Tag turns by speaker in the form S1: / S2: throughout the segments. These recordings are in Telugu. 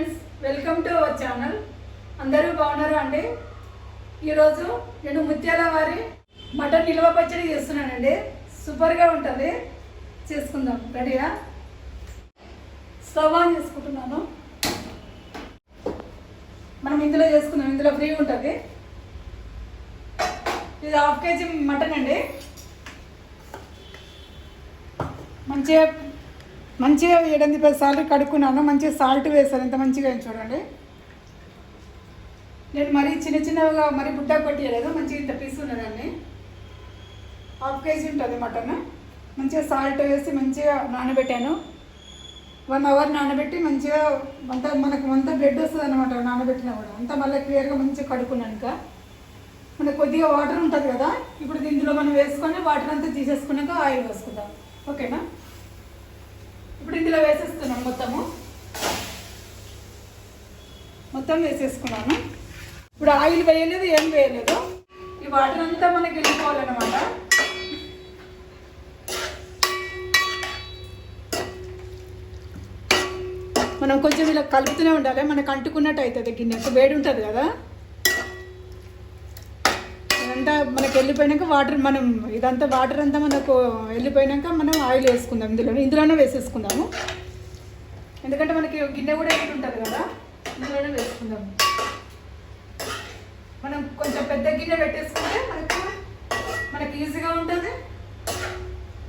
S1: Friends welcome to our channel. అందరూ బాగున్నారా అండి? ఈరోజు నేను ముత్యాల వారి మటన్ నిల్వ పచ్చడి చేస్తున్నానండి. సూపర్గా ఉంటుంది. చేసుకుందాం. రెడీగా స్టవ్ ఆన్ చేసుకుంటున్నాను. మనం ఇందులో చేసుకుందాం. ఇందులో ఫ్రీ ఉంటుంది. ఇది హాఫ్ కేజీ మటన్ అండి. మంచిగా మంచిగా ఏడెనిమిది పది సార్లు కడుక్కున్నాను మంచిగా సాల్ట్ వేసాను ఎంత మంచిగా చూడండి. నేను మరీ చిన్న చిన్నగా మరీ బుడ్డ కొట్టలేదు మంచిగా ఇంత పీస్ ఉన్నదాన్ని. హాఫ్ కేజీ ఉంటుంది మటన్. మంచిగా సాల్ట్ వేసి మంచిగా నానబెట్టాను. వన్ అవర్ నానబెట్టి మంచిగా అంత మనకు అంత బ్లడ్ వస్తుంది అనమాట నానబెట్టినా కూడా. అంతా మళ్ళీ క్లియర్గా మంచిగా కడుక్కున్నాక. మనకు కొద్దిగా వాటర్ ఉంటుంది కదా. ఇప్పుడు దీంట్లో మనం వేసుకొని వాటర్ అంతా తీసేసుకున్నాక ఆయిల్ వేసుకుందాం ఓకేనా? ఇప్పుడు ఇందులో వేసేస్తున్నాను మొత్తము. మొత్తం వేసేసుకున్నాను. ఇప్పుడు ఆయిల్ వేయలేదు ఏం వేయలేదు. ఈ వాటర్ అంతా మనకి వెళ్ళిపోవాలన్నమాట. మనం కొంచెం ఇలా కలుపుతూనే ఉండాలి. మనకు అంటుకున్నట్టు అవుతుంది గిన్నె. వేడి ఉంటుంది కదా. ఇదంతా మనకి వెళ్ళిపోయినాక వాటర్ మనం ఇదంతా వాటర్ అంతా మనకు వెళ్ళిపోయినాక మనం ఆయిల్ వేసుకుందాం ఇందులో ఇందులోనే వేసేసుకుందాము. ఎందుకంటే మనకి గిన్నె కూడా ఎక్కువ ఉంటుంది కదా ఇందులోనే వేసుకుందాము. మనం కొంచెం పెద్ద గిన్నె పెట్టేసుకుంటే మనకి మనకి ఈజీగా ఉంటుంది.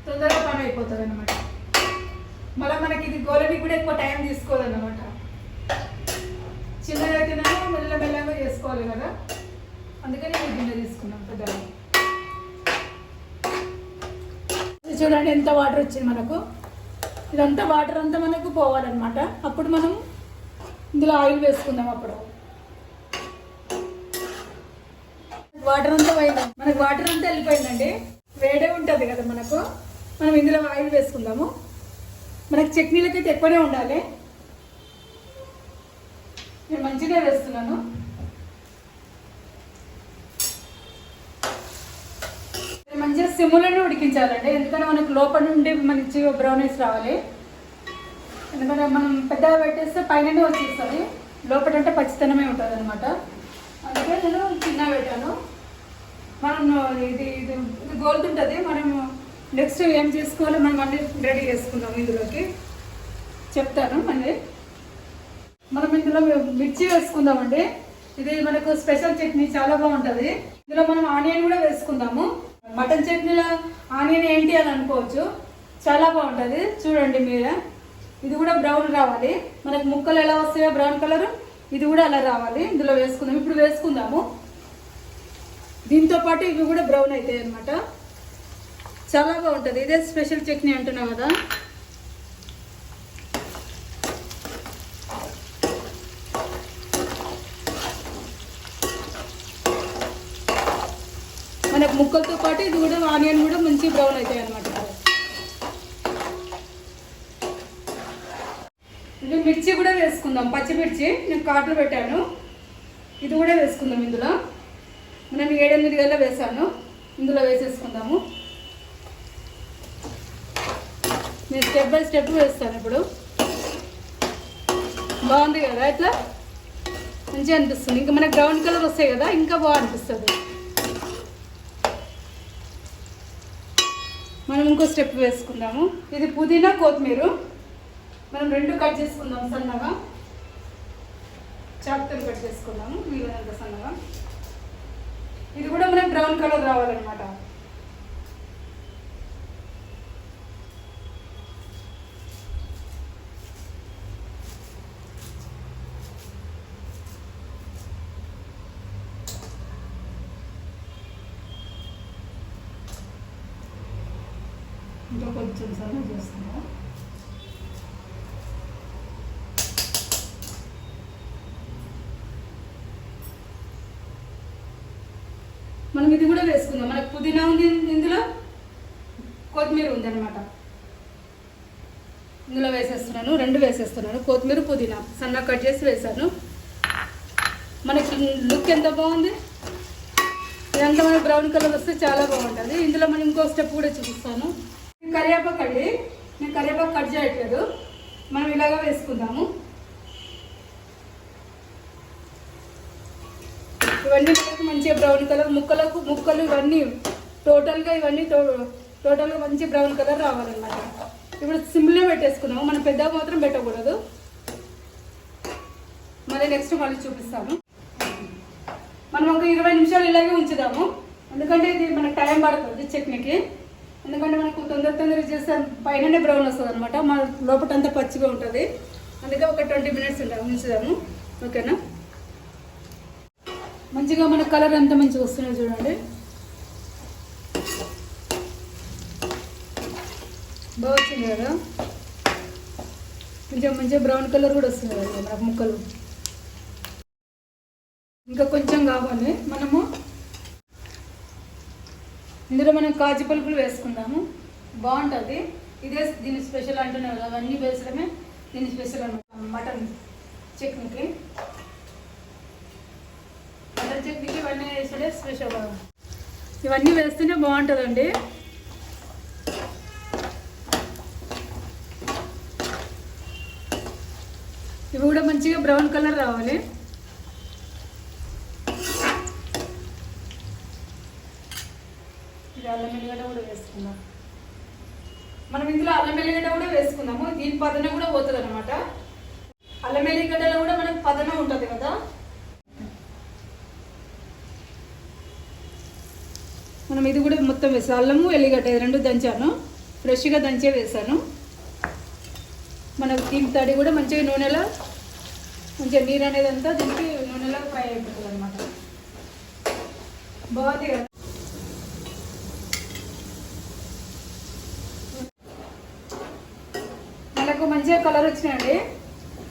S1: తొందరగా పని అయిపోతుంది అనమాట మళ్ళీ మనకి ఇది గోలని కూడా ఎక్కువ టైం తీసుకోదన్నమాట. చిన్నగా తినాలి మెల్ల మెల్లగా చేసుకోవాలి కదా. అందుకని ఈ గిన్నె తీసుకున్నాం పెద్దగా. ఇది చూడండి ఎంత వాటర్ వచ్చింది మనకు. ఇదంతా వాటర్ అంతా మనకు పోవాలన్నమాట. అప్పుడు మనం ఇందులో ఆయిల్ వేసుకుందాం అప్పుడు. వాటర్ అంతా పోయింది. మనకు వాటర్ అంతా వెళ్ళిపోయిందండి. వేడే ఉంటుంది కదా మనకు. మనం ఇందులో ఆయిల్ వేసుకుందాము. మనకు చట్నీలకైతే ఎక్కువనే ఉండాలి. నేను మంచిగా వేస్తున్నాను. మంచిగా సిమ్లోనే ఉడికించాలండి. ఎందుకంటే మనకు లోపల నుండి మంచిగా బ్రౌనీస్ రావాలి. ఎందుకంటే మనం పెద్దగా పెట్టేస్తే పైననే వచ్చేస్తుంది. లోపల అంటే పచ్చితనమే ఉంటుంది అనమాట అందుకే నేను చిన్న పెట్టాను. మనం ఇది ఇది ఇది గోల్తుంటుంది. మనం నెక్స్ట్ ఏం చేసుకోవాలో మనం అన్ని రెడీ చేసుకుందాం ఇందులోకి. చెప్తాను మళ్ళీ. మనం ఇందులో మిర్చి వేసుకుందామండి. ఇది మనకు స్పెషల్ చట్నీ చాలా బాగుంటుంది. ఇందులో మనం ఆనియన్ కూడా వేసుకుందాము. మటన్ చట్నీలో ఆనియన్ ఏంటి అని అనుకోవచ్చు. చాలా బాగుంటుంది. చూడండి మీరు. ఇది కూడా బ్రౌన్ రావాలి. మనకు ముక్కలు ఎలా వస్తాయో బ్రౌన్ కలర్. ఇది కూడా అలా రావాలి. ఇందులో వేసుకుందాం. ఇప్పుడు వేసుకుందాము. దీంతో పాటు ఇవి కూడా బ్రౌన్ అవుతాయి అనమాట చాలా బాగుంటుంది. ఇదే స్పెషల్ చట్నీ అంటున్నావు కదా. ముక్కలతో పాటు ఇది కూడా ఆనియన్ కూడా మంచి బ్రౌన్ అవుతాయి అనమాట ఇది మిర్చి కూడా వేసుకుందాం పచ్చిమిర్చి. నేను కాట్లు పెట్టాను. ఇది కూడా వేసుకుందాం ఇందులో. మనం ఏడెనిమిది గల్ల వేసాను. ఇందులో వేసేసుకుందాము. నేను స్టెప్ బై స్టెప్ వేస్తాను ఇప్పుడు. బాగుంది కదా ఇట్లా మంచిగా అనిపిస్తుంది. ఇంకా మనకు బ్రౌన్ కలర్ వస్తాయి కదా ఇంకా బాగా అనిపిస్తుంది. మనం ఇంకో స్టెప్ వేసుకుందాము. ఇది పుదీనా కొత్తిమీర. మనం రెండు కట్ చేసుకుందాం సన్నగా. చాకుతో కట్ చేసుకుందాము వీలైనంత సన్నగా. ఇది కూడా మనం బ్రౌన్ కలర్ రావాలన్నమాట. కొంచెం చేస్తున్నాం. మనం ఇది కూడా వేసుకుందాం. మనకు పుదీనా ఉంది ఇందులో కొత్తిమీర ఉంది అనమాట ఇందులో వేసేస్తున్నాను రెండు వేసేస్తున్నాను. కొత్తిమీర పుదీనా సన్నగా కట్ చేసి వేసాను మనకి లుక్ ఎంత బాగుంది? ఇదంతా మనకి బ్రౌన్ కలర్ వస్తే చాలా బాగుంటుంది. ఇందులో మనం ఇంకో స్టెప్ కూడా చూపిస్తాను. కరివేపాకు అండి. నేను కరివేపాకు కట్ చేయట్లేదు. మనం ఇలాగ వేసుకుందాము. ఇవన్నీ మనకు మంచిగా బ్రౌన్ కలర్ ముక్కలకు ముక్కలు ఇవన్నీ టోటల్గా ఇవన్నీ టోటల్గా మంచి బ్రౌన్ కలర్ రావాలన్నమాట. ఇప్పుడు సిమ్లో పెట్టేసుకున్నాము మనం పెద్ద మాత్రం పెట్టకూడదు. మళ్ళీ నెక్స్ట్ మళ్ళీ చూపిస్తాము మనం ఒక ఇరవై నిమిషాలు ఇలాగే ఉంచుదాము. ఎందుకంటే ఇది మనకు టైం పడుతుంది చట్నీకి. ఎందుకంటే మనకు తొందర తొందర చేస్తే పైననే బ్రౌన్ వస్తుంది అనమాట మన అంతా పచ్చిగా ఉంటుంది. అందుకే ఒక ట్వంటీ మినిట్స్ ఉంటాము ఉంచుదాము. ఓకేనా? మంచిగా మన కలర్ అంతా మంచిగా వస్తున్నాయి చూడండి. బాగా వచ్చింది కదా? కొంచెం మంచిగా బ్రౌన్ కలర్ కూడా వస్తుంది కదా మనకు ముక్కలు ఇంకా కొంచెం కావాలి మనము ఇందులో మనం కాజు పలుకులు వేసుకుందాము. బాగుంటుంది. ఇదే దీని స్పెషల్ అంటున్నారు కదా అవన్నీ వేసడమే దీని స్పెషల్ అన్నమాట మటన్ చట్నీకి. మటన్ చట్నీకి ఇవన్నీ వేసడే స్పెషల్. ఇవన్నీ వేస్తేనే బాగుంటుందండి. ఇవి కూడా మంచిగా బ్రౌన్ కలర్ రావాలి. అల్లం ఎల్లిగడ్డ కూడా వేసుకుందాం. మనం ఇందులో అల్లం ఎల్లిగడ్డ కూడా వేసుకుందాము. దీని పదన కూడా పోతుంది అనమాట అల్లం ఎల్లిగడ్డలో కూడా మనకు పదన ఉంటుంది కదా. మనం ఇది కూడా మొత్తం వేసాం. అల్లము ఎల్లిగడ్డ రెండు దంచాను. ఫ్రెష్గా దంచే వేసాను. మనకు దీని తడి కూడా మంచిగా నూనెలో మంచిగా నీరు అనేది అంతా దీనికి నూనెలో ఫ్రై అయిపోతుంది అనమాట బాగుంది కదా మనకు మంచిగా కలర్ వచ్చినాయండి.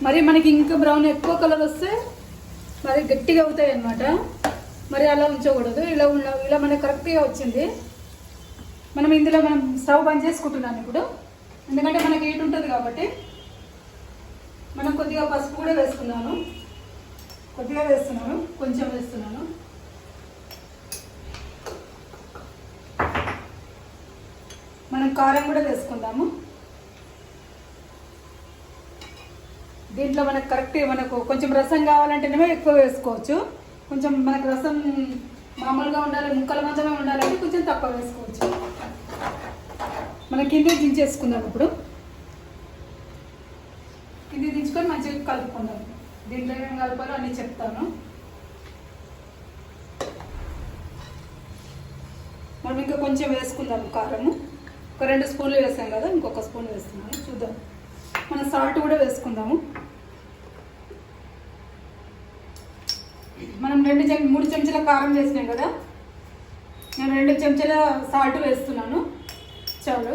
S1: మరి మనకి ఇంకా బ్రౌన్ ఎక్కువ కలర్ వస్తే మరి గట్టిగా అవుతాయి అన్నమాట. మరి అలా ఉంచకూడదు. ఇలా ఉన్న ఇలా మనకు కరెక్ట్గా వచ్చింది. మనం ఇందులో మనం స్టవ్ బంద్ చేసుకుంటున్నాను ఇప్పుడు. ఎందుకంటే మనకి హీట్ ఉంటుంది కాబట్టి మనం కొద్దిగా పసుపు కూడా వేస్తున్నాను. కొద్దిగా వేస్తున్నాను. కొంచెం వేస్తున్నాను. మనం కారం కూడా వేసుకుందాము. దీంట్లో మనకు కరెక్ట్ మనకు కొంచెం రసం కావాలంటేనేమో ఎక్కువ వేసుకోవచ్చు. కొంచెం మనకు రసం మామూలుగా ఉండాలి ముక్కలు మంచమే ఉండాలంటే కొంచెం తక్కువ వేసుకోవచ్చు. మన కింద దించేసుకుందాం ఇప్పుడు. కింద దించుకొని మంచిగా కలుపుకుందాం. దీంట్లో ఏం కలపాలో అన్నీ చెప్తాను. మనం ఇంకా కొంచెం వేసుకుందాం కారము. ఒక రెండు స్పూన్లు వేసాం కదా ఇంకొక స్పూన్ వేస్తున్నాను. చూద్దాం. మన సాల్ట్ కూడా వేసుకుందాము మనం రెండు చెం మూడు చెంచాల కారం వేసినాం కదా. నేను రెండు చెంచాల సాల్ట్ వేస్తున్నాను. చాలు.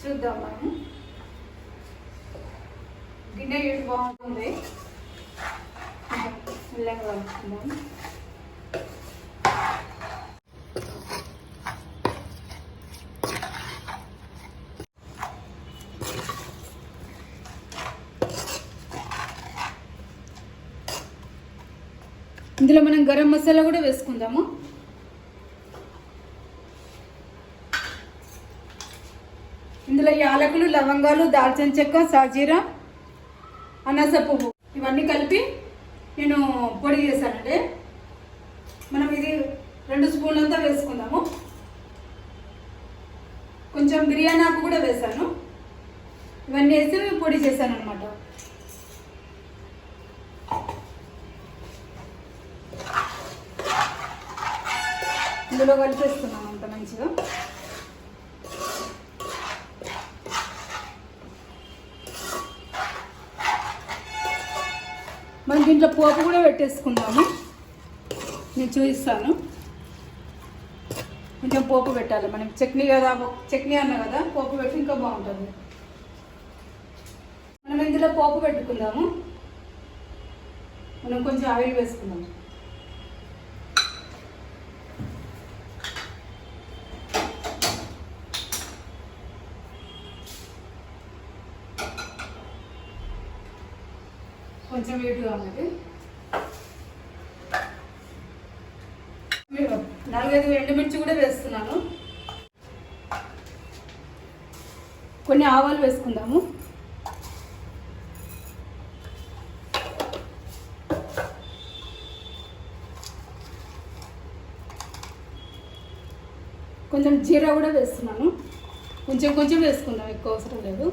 S1: చూద్దాం మనము గిన్నె ఇటు బాగుంటుంది మెల్లగా ఇందులో మనం గరం మసాలా కూడా వేసుకుందాము. ఇందులో యాలకులు లవంగాలు దాల్చిన చెక్క సాజీరా అనాస పువ్వు. ఇవన్నీ కలిపి నేను పొడి చేశానండి. మనం ఇది రెండు స్పూన్లంతా వేసుకుందాము. కొంచెం బిర్యానీ ఆకు కూడా వేసాను ఇవన్నీ వేసి పొడి చేశాను అనమాట ఇందులో కలిపేస్తున్నాం అంత మంచిగా. మనం దీంట్లో పోపు కూడా పెట్టేసుకుందాము. నేను చూపిస్తాను. కొంచెం పోపు పెట్టాలి. మనం చట్నీ కదా చట్నీ అన్న కదా పోపు పెట్టి ఇంకా బాగుంటుంది. మనం ఇందులో పోపు పెట్టుకుందాము. మనం కొంచెం ఆయిల్ వేసుకుందాము కొంచెం వేటుగా ఉన్నది నాలుగైదు ఎండుమిర్చి కూడా వేస్తున్నాను. కొన్ని ఆవాలు వేసుకుందాము. కొంచెం జీరా కూడా వేస్తున్నాను. కొంచెం కొంచెం వేసుకుందాం ఎక్కువ అవసరం లేదు.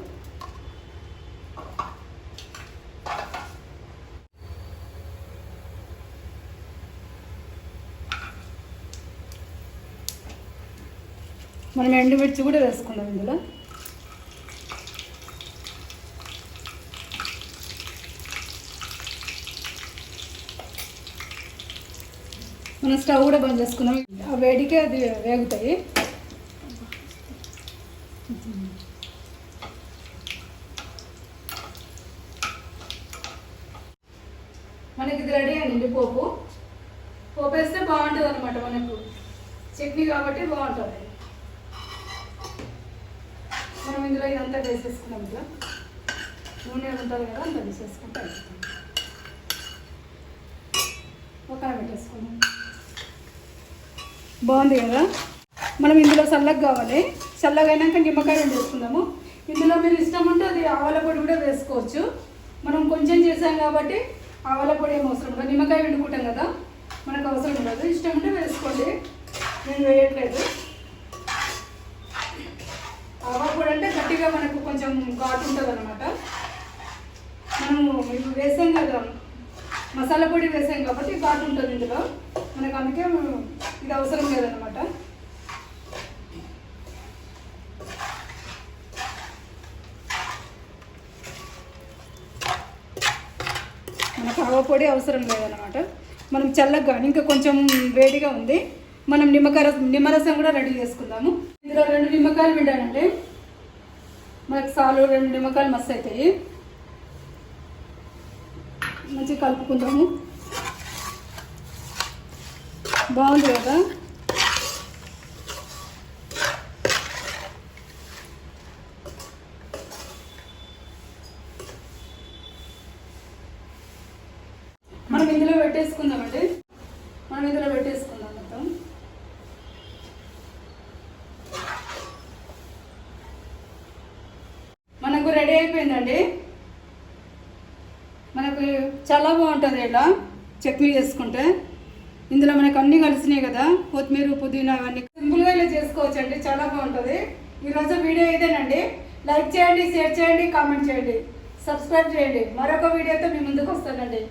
S1: మనం ఎండుమిర్చి కూడా వేసుకుందాం ఇందులో. మనం స్టవ్ కూడా బంద్ చేసుకుందాం. ఆ వేడికే అది వేగుతాయి మనకి ఇది రెడీ అండి పోపు పోపు వేస్తే బాగుంటుంది అనమాట మనకు చట్నీ కాబట్టి బాగుంటుంది మనం ఇందులో ఇదంతా వేసేసుకున్నాం ఇట్లా నూనె ఉంటుంది కదా అంతా వేసేసుకుంటే అయిపోతుంది. ఒక పెట్టేసుకున్నాం బాగుంది కదా? మనం ఇందులో చల్లగా కావాలి. చల్లగా నిమ్మకాయ వేసుకుందాము. ఇందులో మీరు ఇష్టం ఉంటే అది ఆవాల పొడి కూడా వేసుకోవచ్చు. మనం కొంచెం చేసాం కాబట్టి ఆవాల పొడి ఏం అవసరం ఉండదు. నిమ్మకాయ వండుకుంటాం కదా మనకు అవసరం ఉండదు. ఇష్టం ఉంటే వేసుకోండి. నేను వేయట్లేదు. ఆవాల పొడి అంటే గట్టిగా మనకు కొంచెం ఘాటు ఉంటుంది అనమాట మనము ఇప్పుడు వేసాం కదా మసాలా పొడి వేసాం కాబట్టి ఘాటు ఉంటుంది ఇందులో. మనకు అందుకే ఇది అవసరం లేదనమాట మనకు ఆవ పొడి అవసరం లేదనమాట మనం చల్లగా ఇంకా కొంచెం వేడిగా ఉంది. మనం నిమ్మకాయ నిమ్మరసం కూడా రెడీ చేసుకుందాము. ఇందులో రెండు నిమ్మకాయలు పిండానండి. మనకు సాలు రెండు నిమ్మకాయలు మస్తు అవుతాయి మంచిగా కలుపుకుందాము. బాగుంది కదా? మనం ఇందులో పెట్టేసుకుందామండి మనం ఇందులో పెట్టేసుకుందాం మొత్తం మనకు రెడీ మనకు చాలా బాగుంటుంది ఇలా చట్నీ చేసుకుంటే. ఇందులో మనకు అన్నీ కలిసినాయి కదా కొత్తిమీర పుదీనా అవన్నీ. సింపుల్గా ఇలా చేసుకోవచ్చు అండి చాలా బాగుంటుంది. ఈరోజు వీడియో ఇదేనండి. లైక్ చేయండి షేర్ చేయండి కామెంట్ చేయండి. సబ్స్క్రైబ్ చేయండి. మరొక వీడియోతో మీ ముందుకు వస్తానండి.